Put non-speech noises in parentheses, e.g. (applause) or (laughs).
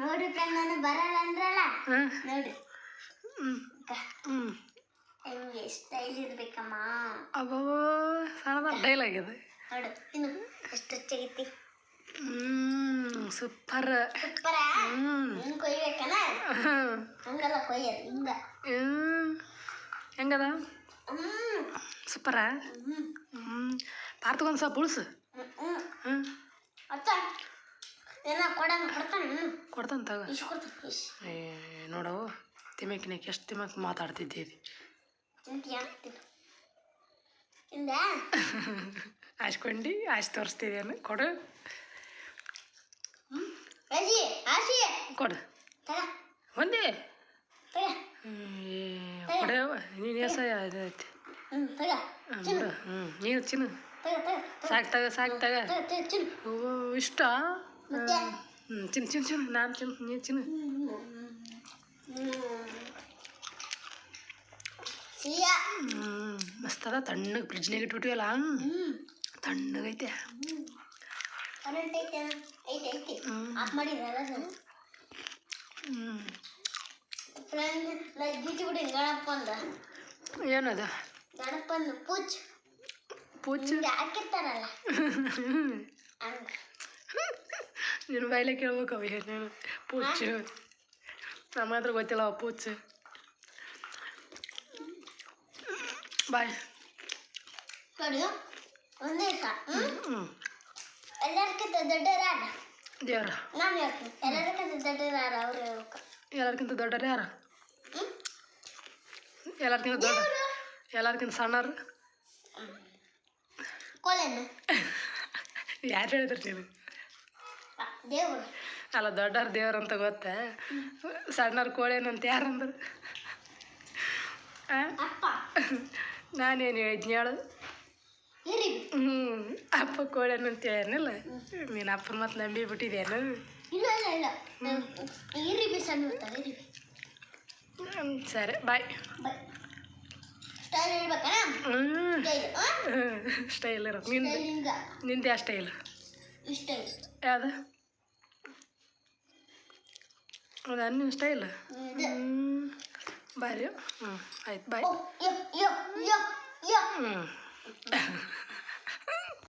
ನೋಡಿ ಫ್ರೆಂಡ್ ನಾನು ಬರಲ್ಲ ಅಂದ್ರಲ್ಲ ಹಾಂ ನೋಡಿ ಹ್ಞೂ ಹ್ಞೂ ಹೆಂಗೆ ಸ್ಟೈಲ್ ಇರ್ಬೇಕಮ್ಮ ಅಬ್ಬೋ ಸಣ್ಣದ ಡೈಲಾಗ್ ಇದು ನೋಡು ಇನ್ನು ಎಷ್ಟು ಚೆನ್ನಾಗೈತಿ ಹ್ಞೂ ಸೂಪರ್ ಸೂಪರ ಹ್ಞೂ ಹಿಂಗ್ ಕೊಯ್ಬೇಕನ ಹಂಗಲ್ಲ ಕೊಯ್ಯೋದು ಹಿಂಗ ಹೆಂಗದ ಹ್ಮ್ ಸೂಪರಾ ಹ್ಮ್ ಹ್ಞೂ ಪಾರ್ತಗೊಂದು ಸ್ವಲ್ಪ ಉಳ್ಸು ಕೊಡಂಗ ಕೊಡ್ತಾನೆ? ಕೊಡ್ತಾನೆ ತಗೋ. ಇಷ್ಟು ಕೊಡ್ತಾನೆ? ಏ ನೋಡವು ಎಷ್ಟು ತಿಮ್ಮಕ್ಕೆ ಮಾತಾಡ್ತಿದ್ದೀವಿ ಇಂದ ತಿಂದ? (laughs) ಆಯ್ಸ್ಕೊಂಡು ತೋರಿಸ್ತಿದ್ದೇನು ಕೊಡು. ಆಶಿ. ಕೊಡು. ಒಂದೇ? ಕೊಡೆಯವ ನೀನು ಎಸ ಹ್ಮ್, ಹ್ಞೂ ನೀನು ಚಿನ್ನು ತಗ ತಗ ಸಾಕು ತಗ ಸಾಕು ತಗ ತಗ. ತಗ ತಿನ್ನು. ಓ ಇಷ್ಟ? ಹ್ಞೂ ಚಿನ್ನು ಚಿನ್ನು ನಾನ್ ನಾನು ಚಿನ್ನು ನೀನು ಹ್ಞೂ ಮಸ್ತ್ ಅದ ತಣ್ಣಗೆ ಫ್ರಿಜ್ನಾಗ ಇಟ್ಬಿಟ್ಟಿವಲ್ಲ. ತಣ್ಣಗೈತೆ ಏನದ ಗಣಪಂದು ಪೂಜ್. ಪೂಚ್ ಹಿಂಗೆ ಹಾಕಿರ್ತಾರಲ್ಲ (laughs) ನಿನ್ನ ಬಾಯ್ಲೆ ಕೇಳ್ಬೇಕು ಅವ ಏನು ಪೂಚು ನಮ್ಮ ಹತ್ರ ಗೊತ್ತಿಲ್ಲ ಅವ ಪೂಚ್. ಬಾಯ್. ಎಲ್ಲರಿಗಿಂತ ದೊಡ್ಡವ್ರು ದೇವ್ರ ನಾನು ಹೇಳ್ತೀನಿ. ಎಲ್ಲರಿಗಿಂತ ದೊಡ್ಡವ್ರು ಯಾರು ಅವ್ರು ಹೇಳ್ಬೇಕು. ಎಲ್ಲರಿಗಿಂತ ದೊಡ್ಡರು ಯಾರು? ಎಲ್ಲರಿಗಿಂತ ದೊಡ್ಡ ಎಲ್ಲರಿಗಿಂತ ಸಣ್ಣರು? ಕೊಲೆನು ಯಾರು ಹೇಳಿದ್ರಿ ನೀನು? ದೇವ್ರು. ಅಲ್ಲ ದೊಡ್ಡವ್ರ ದೇವ್ರು ಅಂತ ಗೊತ್ತಾ? ಸಣ್ಣವ್ರ ಕೋಳೇನಂತ ಯಾರಂದ್ರು? ನಾನೇನು ಹೇಳಿದ್ನಿ ಹೇಳು? ಹ್ಮ್ ಹ್ಞೂ ಅಪ್ಪ ಅಂತ ಹೇಳ ನೀನು ಅಪ್ಪನ ಮತ್ತೆ ನಂಬಿ ಬಿಟ್ಟಿದ್ದೇನು ಇಲ್ಲ ಇಲ್ಲ. ಇಲ್ಲ ಹಿರಿ ಬಿ ಸಣ್ಣ ಇರ್ತಾರೆ ಹಿರಿ ಸರಿ ಬಾಯ್. ಸ್ಟೈಲ್ ಇರೋ ನಿಂದು? ಸ್ಟೈಲ್. ಯಾವುದು? ಹೌದಾ ನಿಮ್ಮ ಸ್ಟೈಲ್ ಇಲ್ಲ ಬಾರಿ ಹ್ಞೂ ಆಯ್ತು ಬಾಯ್ ಹ್ಞೂ